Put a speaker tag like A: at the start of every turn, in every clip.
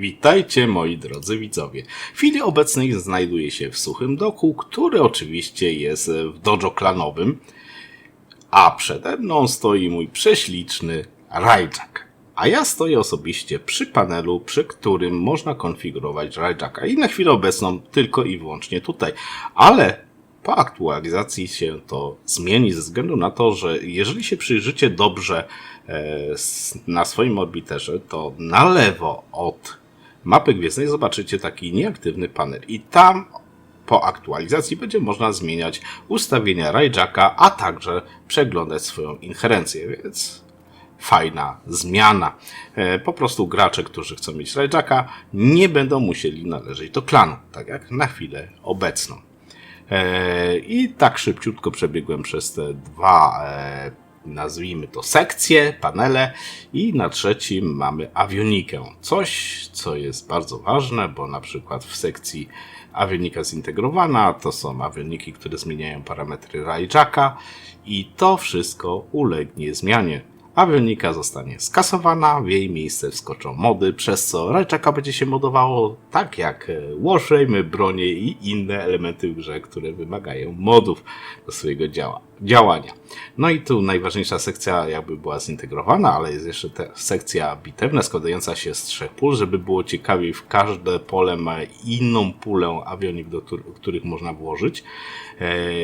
A: Witajcie moi drodzy widzowie. W chwili obecnej znajduję się w suchym doku, który oczywiście jest w dojo klanowym, a przede mną stoi mój prześliczny Rajczak. A ja stoję osobiście przy panelu, przy którym można konfigurować Rajczaka. I na chwilę obecną tylko i wyłącznie tutaj. Ale po aktualizacji się to zmieni ze względu na to, że jeżeli się przyjrzycie dobrze e, na swoim orbiterze, to na lewo od mapy gwiezdnej zobaczycie taki nieaktywny panel. I tam po aktualizacji będzie można zmieniać ustawienia Rajjacka, a także przeglądać swoją inherencję, więc fajna zmiana. E, Po prostu gracze, którzy chcą mieć Rajjacka, nie będą musieli należeć do klanu, tak jak na chwilę obecną. E, I tak szybciutko przebiegłem przez te dwa, e, nazwijmy to sekcje, panele i na trzecim mamy awionikę. Coś, co jest bardzo ważne, bo na przykład w sekcji awionika zintegrowana to są awioniki, które zmieniają parametry Rajjacka i to wszystko ulegnie zmianie. Awionika zostanie skasowana, w jej miejsce wskoczą mody, przez co Rajczaka będzie się modowało tak jak Warframe, bronie i inne elementy w grze, które wymagają modów do swojego działa, działania. No i tu najważniejsza sekcja jakby była zintegrowana, ale jest jeszcze sekcja bitewna składająca się z trzech pól, żeby było ciekawiej w każde pole ma inną pulę awionik, do któr- których można włożyć. E,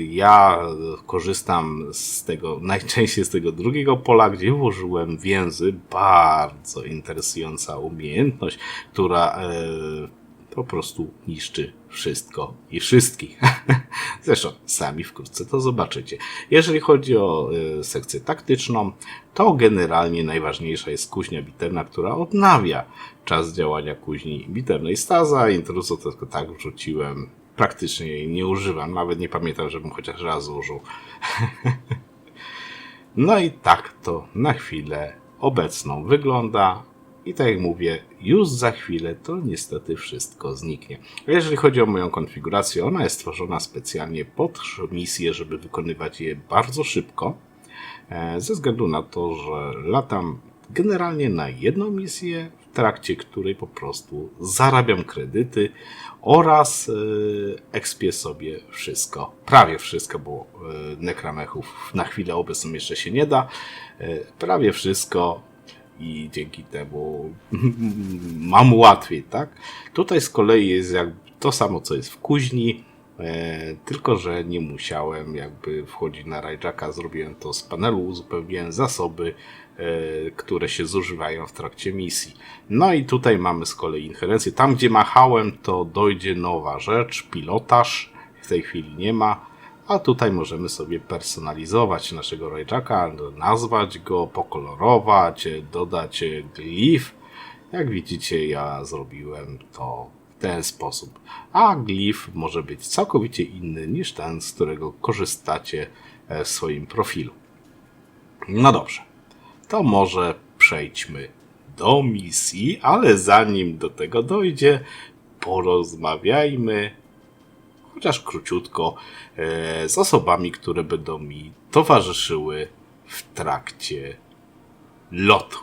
A: Ja korzystam z tego, najczęściej z tego drugiego pola, gdzie włożyłem więzy. Bardzo interesująca umiejętność, która e, po prostu niszczy wszystko i wszystkich. Zresztą sami wkrótce to zobaczycie. Jeżeli chodzi o e, sekcję taktyczną, to generalnie najważniejsza jest kuźnia bitewna, która odnawia czas działania kuźni bitewnej. Staza, intruzo tylko tak wrzuciłem. Praktycznie jej nie używam, nawet nie pamiętam, żebym chociaż raz użył. No i tak to na chwilę obecną wygląda. I tak jak mówię, już za chwilę to niestety wszystko zniknie. Jeżeli chodzi o moją konfigurację, ona jest stworzona specjalnie pod misję, żeby wykonywać je bardzo szybko. e, Ze względu na to, że latam generalnie na jedną misję, w trakcie której po prostu zarabiam kredyty oraz yy, ekspię sobie wszystko. Prawie wszystko, bo yy, nekramechów na chwilę obecną jeszcze się nie da. Prawie wszystko i dzięki temu mam łatwiej, tak? Tutaj z kolei jest jak to samo, co jest w kuźni, e, tylko że nie musiałem jakby wchodzić na Rajjacka, zrobiłem to z panelu, uzupełniłem zasoby, e, które się zużywają w trakcie misji. No i tutaj mamy z kolei inherencję. Tam, gdzie machałem, to dojdzie nowa rzecz, pilotaż. W tej chwili nie ma. A tutaj możemy sobie personalizować naszego Rajjacka, nazwać go, pokolorować, dodać glif. Jak widzicie, ja zrobiłem to w ten sposób. A glif może być całkowicie inny niż ten, z którego korzystacie e, w swoim profilu. No dobrze, to może przejdźmy do misji, ale zanim do tego dojdzie, porozmawiajmy chociaż króciutko, e, z osobami, które będą mi towarzyszyły w trakcie lotu.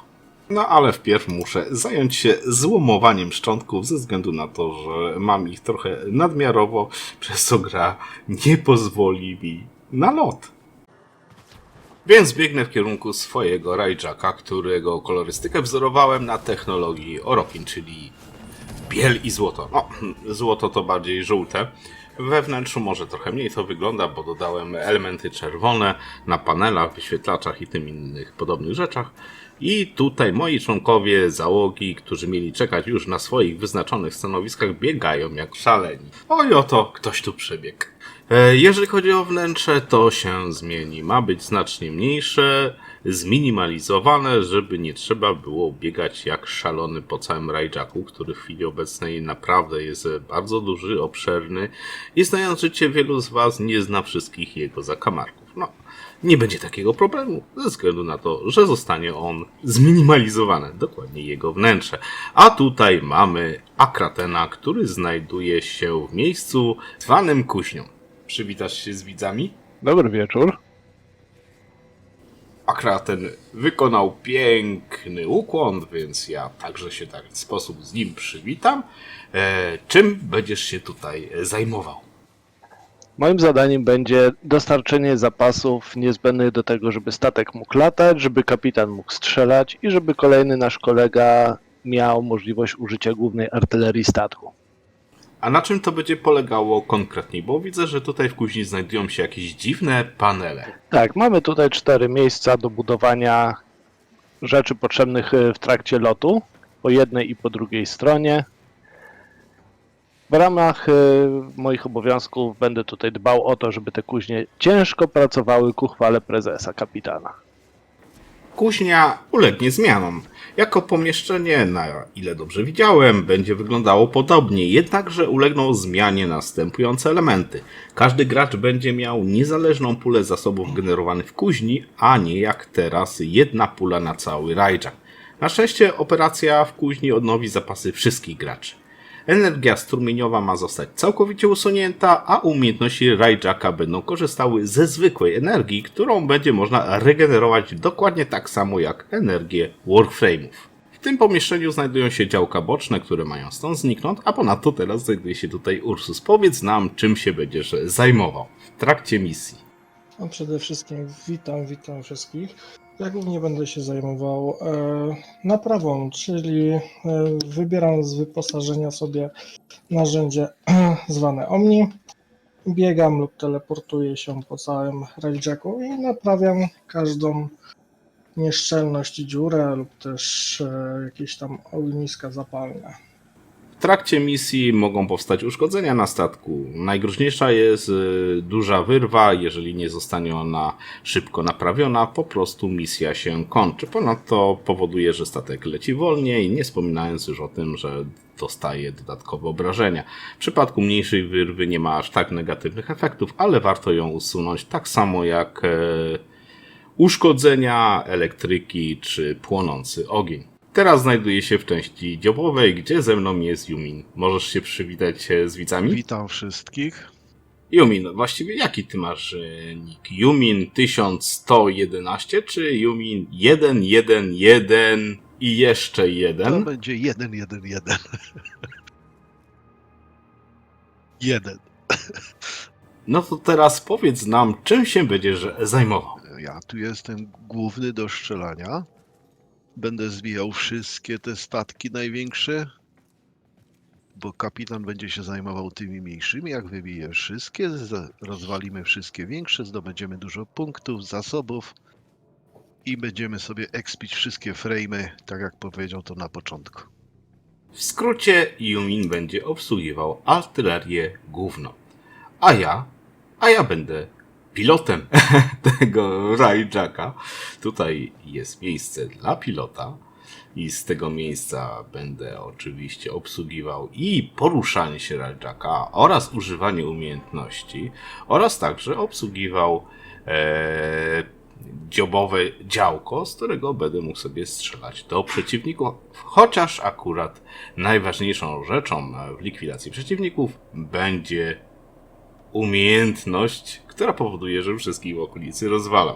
A: No ale wpierw muszę zająć się złomowaniem szczątków ze względu na to, że mam ich trochę nadmiarowo, przez co gra nie pozwoli mi na lot. Więc biegnę w kierunku swojego Rajjacka, którego kolorystykę wzorowałem na technologii Oropin, czyli biel i złoto. No, złoto to bardziej żółte. We wnętrzu może trochę mniej to wygląda, bo dodałem elementy czerwone na panelach, wyświetlaczach i tym innych podobnych rzeczach. I tutaj moi członkowie załogi, którzy mieli czekać już na swoich wyznaczonych stanowiskach, biegają jak szaleni. Oj, oto ktoś tu przebiegł. E, Jeżeli chodzi o wnętrze, to się zmieni. Ma być znacznie mniejsze, zminimalizowane, żeby nie trzeba było biegać jak szalony po całym Rajjacku, który w chwili obecnej naprawdę jest bardzo duży, obszerny i znając życie wielu z Was nie zna wszystkich jego zakamarków. No, nie będzie takiego problemu, ze względu na to, że zostanie on zminimalizowany, dokładnie jego wnętrze. A tutaj mamy Akratena, który znajduje się w miejscu zwanym Kuźnią. Przywitasz się z widzami?
B: Dobry wieczór.
A: A Kraten wykonał piękny ukłon, więc ja także się w taki sposób z nim przywitam. E, czym będziesz się tutaj zajmował?
B: Moim zadaniem będzie dostarczenie zapasów niezbędnych do tego, żeby statek mógł latać, żeby kapitan mógł strzelać i żeby kolejny nasz kolega miał możliwość użycia głównej artylerii statku.
A: A na czym to będzie polegało konkretniej? Bo widzę, że tutaj w kuźni znajdują się jakieś dziwne panele.
B: Tak, mamy tutaj cztery miejsca do budowania rzeczy potrzebnych y, w trakcie lotu, po jednej i po drugiej stronie. W ramach y, moich obowiązków będę tutaj dbał o to, żeby te kuźnie ciężko pracowały ku chwale prezesa, kapitana.
A: Kuźnia ulegnie zmianom. Jako pomieszczenie, na ile dobrze widziałem, będzie wyglądało podobnie, jednakże ulegną zmianie następujące elementy. Każdy gracz będzie miał niezależną pulę zasobów generowanych w kuźni, a nie jak teraz jedna pula na cały rajdżak. Na szczęście operacja w kuźni odnowi zapasy wszystkich graczy. Energia strumieniowa ma zostać całkowicie usunięta, a umiejętności Rajjacka będą korzystały ze zwykłej energii, którą będzie można regenerować dokładnie tak samo jak energię Warframe'ów. W tym pomieszczeniu znajdują się działka boczne, które mają stąd zniknąć, a ponadto teraz znajduje się tutaj Ursus. Powiedz nam, czym się będziesz zajmował w trakcie misji.
C: No przede wszystkim witam, witam wszystkich. Ja głównie będę się zajmował e, naprawą, czyli e, wybieram z wyposażenia sobie narzędzie zwane Omni. Biegam lub teleportuję się po całym railjacku i naprawiam każdą nieszczelność, dziurę lub też e, jakieś tam ogniska zapalne.
A: Trakcie misji mogą powstać uszkodzenia na statku. Najgroźniejsza jest y, duża wyrwa. Jeżeli nie zostanie ona szybko naprawiona, po prostu misja się kończy. Ponadto powoduje, że statek leci wolniej, nie wspominając już o tym, że dostaje dodatkowe obrażenia. W przypadku mniejszej wyrwy nie ma aż tak negatywnych efektów, ale warto ją usunąć tak samo jak e, uszkodzenia elektryki czy płonący ogień. Teraz znajduję się w części dziobowej, gdzie ze mną jest Jumin. Możesz się przywitać e, z widzami?
D: Witam wszystkich.
A: Jumin, właściwie jaki ty masz e, nick? Jumin 1111 czy Jumin 111 i jeszcze
D: To
A: jeden?
D: będzie jeden, jeden, jeden. jeden.
A: No to teraz powiedz nam, czym się będziesz zajmował.
D: Ja tu jestem główny do strzelania. Będę zwijał wszystkie te statki największe, bo kapitan będzie się zajmował tymi mniejszymi. Jak wybije wszystkie, rozwalimy wszystkie większe, zdobędziemy dużo punktów, zasobów i będziemy sobie ekspić wszystkie frame'y, tak jak powiedział to na początku.
A: W skrócie Jumin będzie obsługiwał artylerię główną. A ja, a ja będę pilotem tego Rajjacka. Tutaj jest miejsce dla pilota i z tego miejsca będę oczywiście obsługiwał i poruszanie się Rajjacka oraz używanie umiejętności oraz także obsługiwał e, dziobowe działko, z którego będę mógł sobie strzelać do przeciwników, chociaż akurat najważniejszą rzeczą w likwidacji przeciwników będzie umiejętność, która powoduje, że wszystkich w okolicy rozwalam.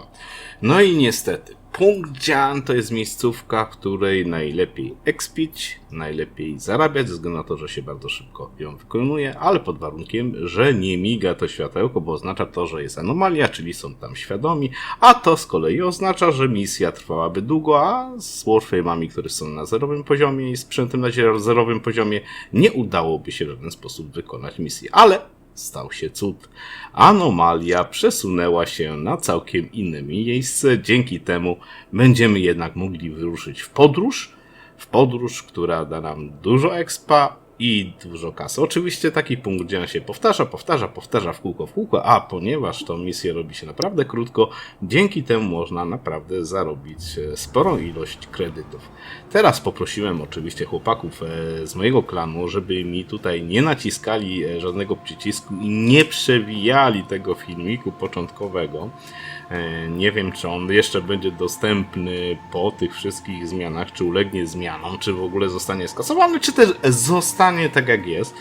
A: No i niestety, punkt dzian to jest miejscówka, w której najlepiej expić, najlepiej zarabiać, ze względu na to, że się bardzo szybko ją wykonuje, ale pod warunkiem, że nie miga to światełko, bo oznacza to, że jest anomalia, czyli są tam świadomi, a to z kolei oznacza, że misja trwałaby długo, a z Warframe'ami, które są na zerowym poziomie i sprzętem na zerowym poziomie, nie udałoby się w żaden sposób wykonać misji. Ale stał się cud. Anomalia przesunęła się na całkiem inne miejsce. Dzięki temu będziemy jednak mogli wyruszyć w podróż. W podróż, która da nam dużo expa i dużo kasy. Oczywiście taki punkt, gdzie on się powtarza, powtarza, powtarza w kółko, w kółko, a ponieważ tą misję robi się naprawdę krótko, dzięki temu można naprawdę zarobić e, sporą ilość kredytów. Teraz poprosiłem oczywiście chłopaków e, z mojego klanu, żeby mi tutaj nie naciskali e, żadnego przycisku i nie przewijali tego filmiku początkowego, Nie wiem, czy on jeszcze będzie dostępny po tych wszystkich zmianach, czy ulegnie zmianom, czy w ogóle zostanie skasowany, czy też zostanie tak jak jest.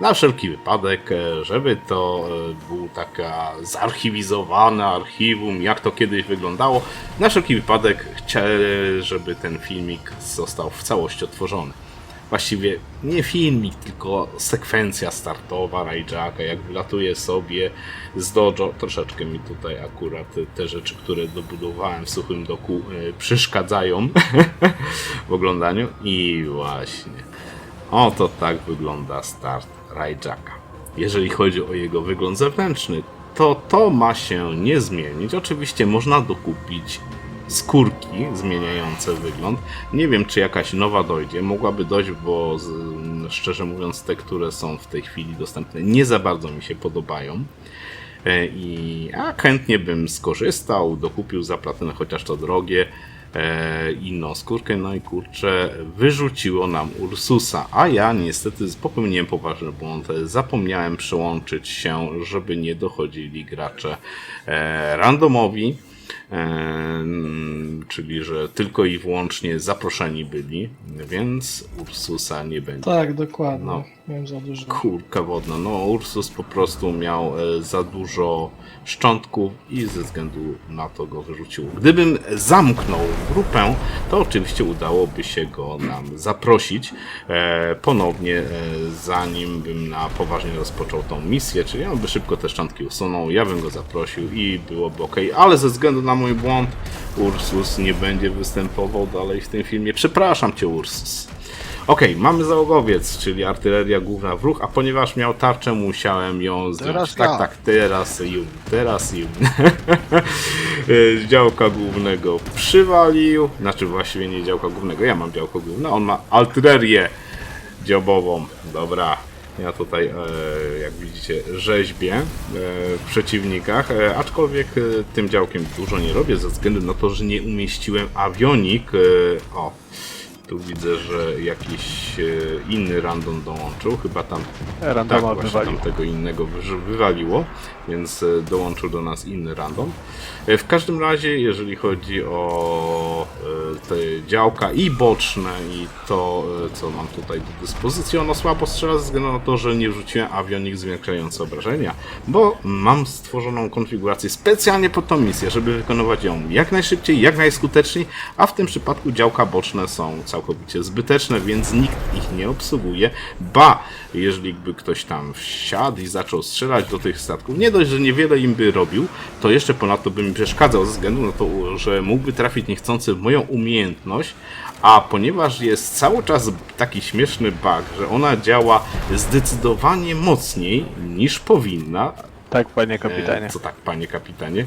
A: Na wszelki wypadek, e, żeby to e, był taka zarchiwizowane archiwum, jak to kiedyś wyglądało. Na wszelki wypadek chciałem, żeby ten filmik został w całości otworzony. Właściwie nie filmik, tylko sekwencja startowa Rajjacka, jak wylatuje sobie z dojo. Troszeczkę mi tutaj akurat te rzeczy, które dobudowałem w suchym doku e, przeszkadzają w oglądaniu. I właśnie. Oto tak wygląda start Rajjacka. Jeżeli chodzi o jego wygląd zewnętrzny, to to ma się nie zmienić. Oczywiście można dokupić skórki zmieniające wygląd. Nie wiem, czy jakaś nowa dojdzie. Mogłaby dojść, bo z, szczerze mówiąc, te, które są w tej chwili dostępne, nie za bardzo mi się podobają. E, I a chętnie bym skorzystał, dokupił za platynę, chociaż to drogie, e, inną skórkę. No i kurczę, wyrzuciło nam Ursusa, a ja niestety popełniłem poważny błąd. Zapomniałem przełączyć się, żeby nie dochodzili gracze e, randomowi. Czyli, że tylko i wyłącznie zaproszeni byli, więc Ursusa nie będzie.
C: Tak, dokładnie.
A: No.
C: Miałem za dużo.
A: Kurka wodna. No, Ursus po prostu miał e, za dużo szczątków i ze względu na to go wyrzuciło. Gdybym zamknął grupę, to oczywiście udałoby się go nam zaprosić e, ponownie, e, zanim bym na poważnie rozpoczął tą misję, czyli on by szybko te szczątki usunął, ja bym go zaprosił i byłoby ok, ale ze względu na mój błąd Ursus nie będzie występował dalej w tym filmie. Przepraszam cię, Ursus. Okej, mamy załogowiec, czyli artyleria główna w ruch, a ponieważ miał tarczę, musiałem ją zdjąć.
D: Teraz
A: tak,
D: ja.
A: tak, teraz Jun, teraz Jun. Działka głównego przywalił, znaczy właściwie nie działka głównego, ja mam działko główne, on ma artylerię dziobową. Dobra, ja tutaj, e, jak widzicie, rzeźbię e, w przeciwnikach, e, aczkolwiek e, tym działkiem dużo nie robię ze względu na to, że nie umieściłem awionik. E, o, tu widzę, że jakiś e, inny random dołączył, chyba tam tak,
B: Randoma
A: właśnie
B: wywalił.
A: tam tego innego wy- wywaliło, więc e, dołączył do nas inny random. E, W każdym razie, jeżeli chodzi o e, te działka i boczne i to, e, co mam tutaj do dyspozycji, ono słabo strzela ze względu na to, że nie wrzuciłem awionik zwiększający obrażenia, bo mam stworzoną konfigurację specjalnie pod tą misję, żeby wykonywać ją jak najszybciej, jak najskuteczniej, a w tym przypadku działka boczne są całkowicie zbyteczne, więc nikt ich nie obsługuje. Ba, jeżeli by ktoś tam wsiadł i zaczął strzelać do tych statków, nie dość, że niewiele im by robił, to jeszcze ponadto by mi przeszkadzał ze względu na to, że mógłby trafić niechcący w moją umiejętność, a ponieważ jest cały czas taki śmieszny bug, że ona działa zdecydowanie mocniej niż powinna,
B: Tak, panie kapitanie.
A: E, co tak, panie kapitanie?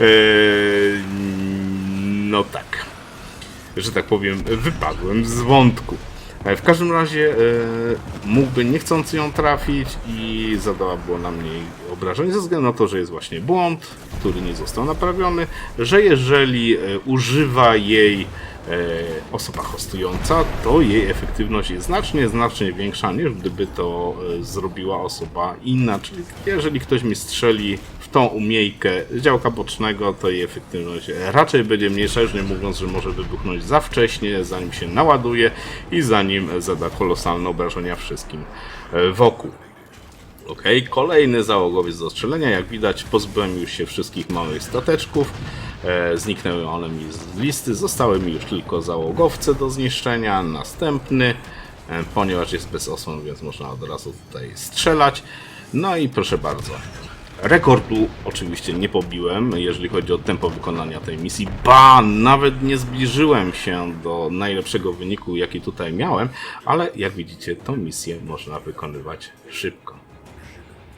A: e, no tak. Że tak powiem, wypadłem z wątku. E, W każdym razie e, mógłby niechcący ją trafić i zadałaby ona mniej obrażeń ze względu na to, że jest właśnie błąd, który nie został naprawiony, że jeżeli e, używa jej osoba hostująca, to jej efektywność jest znacznie, znacznie większa niż gdyby to e, zrobiła osoba inna. Czyli jeżeli ktoś mi strzeli w tą umiejkę działka bocznego, to jej efektywność raczej będzie mniejsza, już nie mówiąc, że może wybuchnąć za wcześnie, zanim się naładuje i zanim zada kolosalne obrażenia wszystkim e, wokół. Ok, kolejny załogowiec do strzelenia. Jak widać, pozbyłem już się wszystkich małych stateczków. E, zniknęły one mi z listy. Zostały mi już tylko załogowce do zniszczenia. Następny, e, ponieważ jest bez osłon, więc można od razu tutaj strzelać. No i proszę bardzo. Rekordu oczywiście nie pobiłem, jeżeli chodzi o tempo wykonania tej misji. Ba, nawet nie zbliżyłem się do najlepszego wyniku, jaki tutaj miałem, ale jak widzicie, tą misję można wykonywać szybko.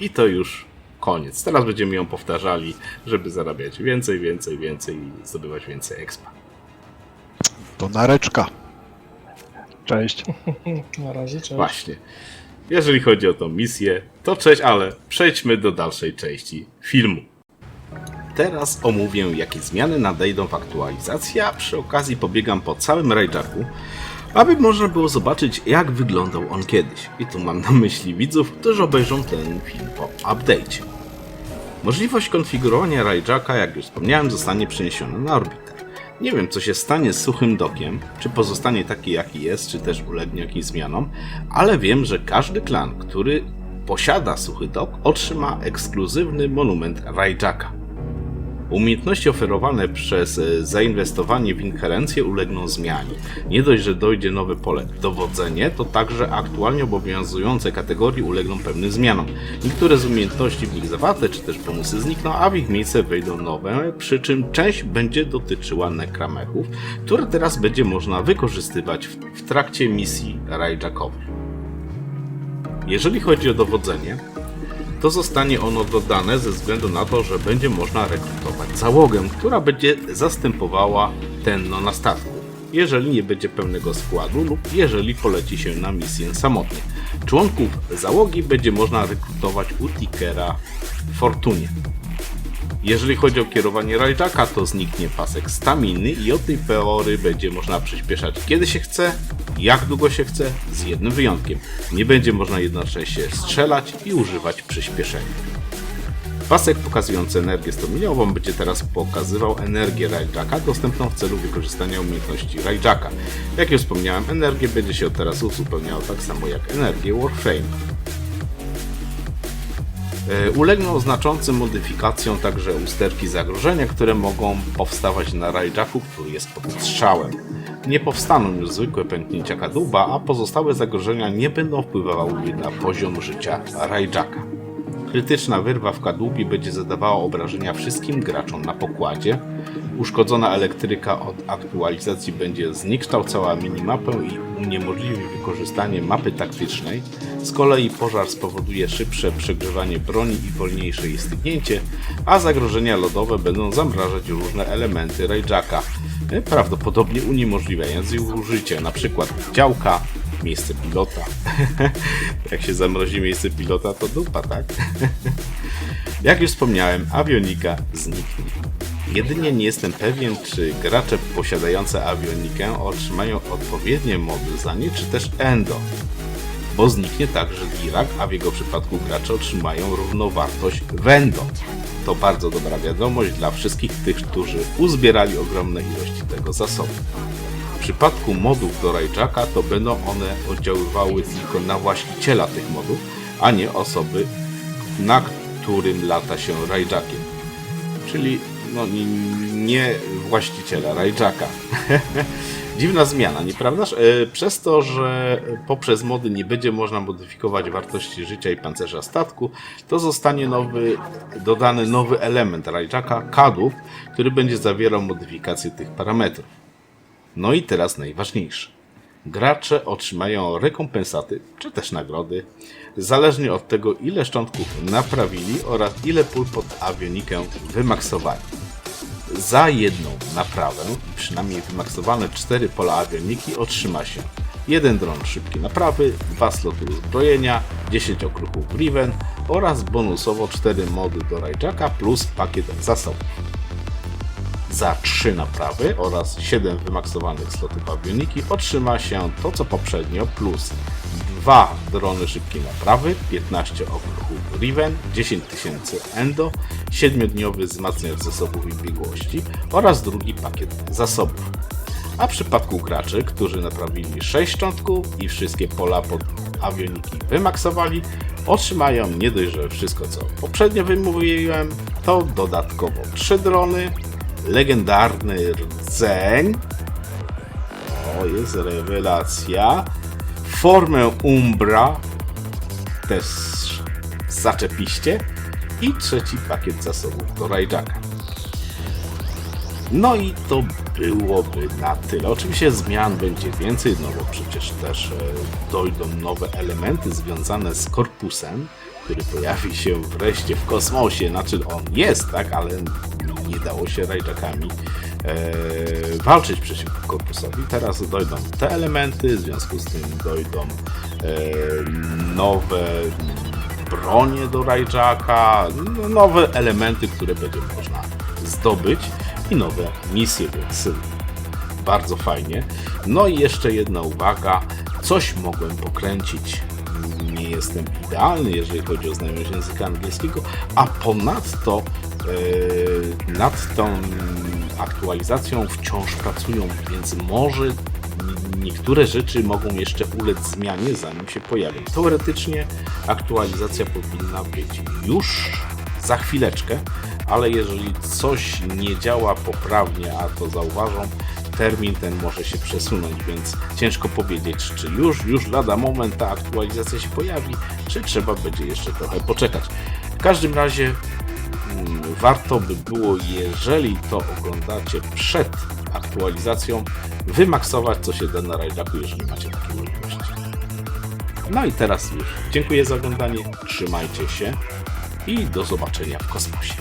A: I to już koniec. Teraz będziemy ją powtarzali, żeby zarabiać więcej, więcej, więcej i zdobywać więcej expa.
D: To nareczka.
B: Cześć.
C: Na razie, cześć.
A: Właśnie. Jeżeli chodzi o tą misję, to cześć, ale przejdźmy do dalszej części filmu. Teraz omówię, jakie zmiany nadejdą w aktualizacji, a przy okazji pobiegam po całym Rajjacku, aby można było zobaczyć, jak wyglądał on kiedyś. I tu mam na myśli widzów, którzy obejrzą ten film po update'cie. Możliwość konfigurowania Rajjacka, jak już wspomniałem, zostanie przeniesiona na orbitę. Nie wiem, co się stanie z suchym dokiem, czy pozostanie taki jaki jest, czy też ulegnie jakimś zmianom, ale wiem, że każdy klan, który posiada suchy dok, otrzyma ekskluzywny monument Rajjacka. Umiejętności oferowane przez e, zainwestowanie w inherencję ulegną zmianie. Nie dość, że dojdzie nowe pole dowodzenie, to także aktualnie obowiązujące kategorie ulegną pewnym zmianom. Niektóre z umiejętności w nich zawarte czy też bonusy znikną, a w ich miejsce wejdą nowe, przy czym część będzie dotyczyła nekramechów, które teraz będzie można wykorzystywać w, w trakcie misji Rajjackowych. Jeżeli chodzi o dowodzenie, to zostanie ono dodane ze względu na to, że będzie można rekrutować załogę, która będzie zastępowała tenno na statku, jeżeli nie będzie pełnego składu lub jeżeli poleci się na misję samotnie. Członków załogi będzie można rekrutować u Tickera w Fortunie. Jeżeli chodzi o kierowanie Rajczaka, to zniknie pasek staminy i od tej pory będzie można przyspieszać kiedy się chce, jak długo się chce, z jednym wyjątkiem. Nie będzie można jednocześnie strzelać i używać przyspieszenia. Pasek pokazujący energię stomiliową będzie teraz pokazywał energię Rajjacka dostępną w celu wykorzystania umiejętności Rajjacka. Jak już wspomniałem, energię będzie się od teraz uzupełniało tak samo jak energię Warframe. E, Ulegną znaczącym modyfikacjom także usterki zagrożenia, które mogą powstawać na Rajjacku, który jest pod strzałem. Nie powstaną już zwykłe pęknięcia kadłuba, a pozostałe zagrożenia nie będą wpływały na poziom życia Rajjacka. Krytyczna wyrwa w kadłubie będzie zadawała obrażenia wszystkim graczom na pokładzie. Uszkodzona elektryka od aktualizacji będzie zniekształcała minimapę i uniemożliwi wykorzystanie mapy taktycznej. Z kolei pożar spowoduje szybsze przegrzewanie broni i wolniejsze jej stygnięcie, a zagrożenia lodowe będą zamrażać różne elementy Rajjacka, e, prawdopodobnie uniemożliwiając ich użycie, np. działka, miejsce pilota. Jak się zamrozi miejsce pilota, to dupa, tak? Jak już wspomniałem, awionika zniknie. Jedynie nie jestem pewien, czy gracze posiadające awionikę otrzymają odpowiednie mody za nie, czy też endo. Bo zniknie także Dirak, a w jego przypadku gracze otrzymają równowartość Wendo. To bardzo dobra wiadomość dla wszystkich tych, którzy uzbierali ogromne ilości tego zasobu. W przypadku modów do Rajczaka to będą one oddziaływały tylko na właściciela tych modów, a nie osoby, na którym lata się Rajczakiem. Czyli no, nie, właściciela Rajczaka. Dziwna zmiana, nieprawdaż? E, Przez to, że poprzez mody nie będzie można modyfikować wartości życia i pancerza statku, to zostanie nowy, dodany nowy element Rajczaka, kadłub, który będzie zawierał modyfikację tych parametrów. No i teraz najważniejsze. Gracze otrzymają rekompensaty, czy też nagrody, zależnie od tego, ile szczątków naprawili oraz ile pól pod awionikę wymaksowali. Za jedną naprawę i przynajmniej wymaksowane 4 pola awioniki otrzyma się jeden dron szybkiej naprawy, 2 sloty uzbrojenia, 10 okruchów Riven oraz bonusowo 4 mody do Rajczaka plus pakiet zasobów za 3 naprawy oraz 7 wymaksowanych slotów awioniki otrzyma się to co poprzednio plus 2 drony szybkiej naprawy, 15 okruchów Riven, 10 tysięcy Endo, 7-dniowy wzmacniacz zasobów i biegłości oraz drugi pakiet zasobów. A w przypadku graczy, którzy naprawili 6 szczątków i wszystkie pola pod awioniki wymaksowali, otrzymają nie dość, że wszystko co poprzednio wymówiłem, to dodatkowo 3 drony, legendarny rdzeń. O, jest rewelacja. Formę Umbra. Też zaczepiście. I trzeci pakiet zasobów do Rajjacka. No i to byłoby na tyle. Oczywiście zmian będzie więcej, no bo przecież też e, dojdą nowe elementy związane z korpusem, który pojawi się wreszcie w kosmosie. Znaczy on jest, tak, ale dało się Rajczakami e, walczyć przeciwko korpusowi. Teraz dojdą te elementy, w związku z tym dojdą e, nowe bronie do Rajczaka, no, nowe elementy, które będzie można zdobyć i nowe misje, więc bardzo fajnie. No i jeszcze jedna uwaga, coś mogłem pokręcić nie jestem idealny, jeżeli chodzi o znajomość języka angielskiego, a ponadto nad tą aktualizacją wciąż pracują, więc może niektóre rzeczy mogą jeszcze ulec zmianie, zanim się pojawią. Teoretycznie aktualizacja powinna być już za chwileczkę, ale jeżeli coś nie działa poprawnie, a to zauważą, termin ten może się przesunąć, więc ciężko powiedzieć, czy już, już lada moment ta aktualizacja się pojawi, czy trzeba będzie jeszcze trochę poczekać. W każdym razie warto by było, jeżeli to oglądacie przed aktualizacją, wymaksować co się da na rajdaku, jeżeli macie takie możliwości. No i teraz już dziękuję za oglądanie, trzymajcie się i do zobaczenia w kosmosie.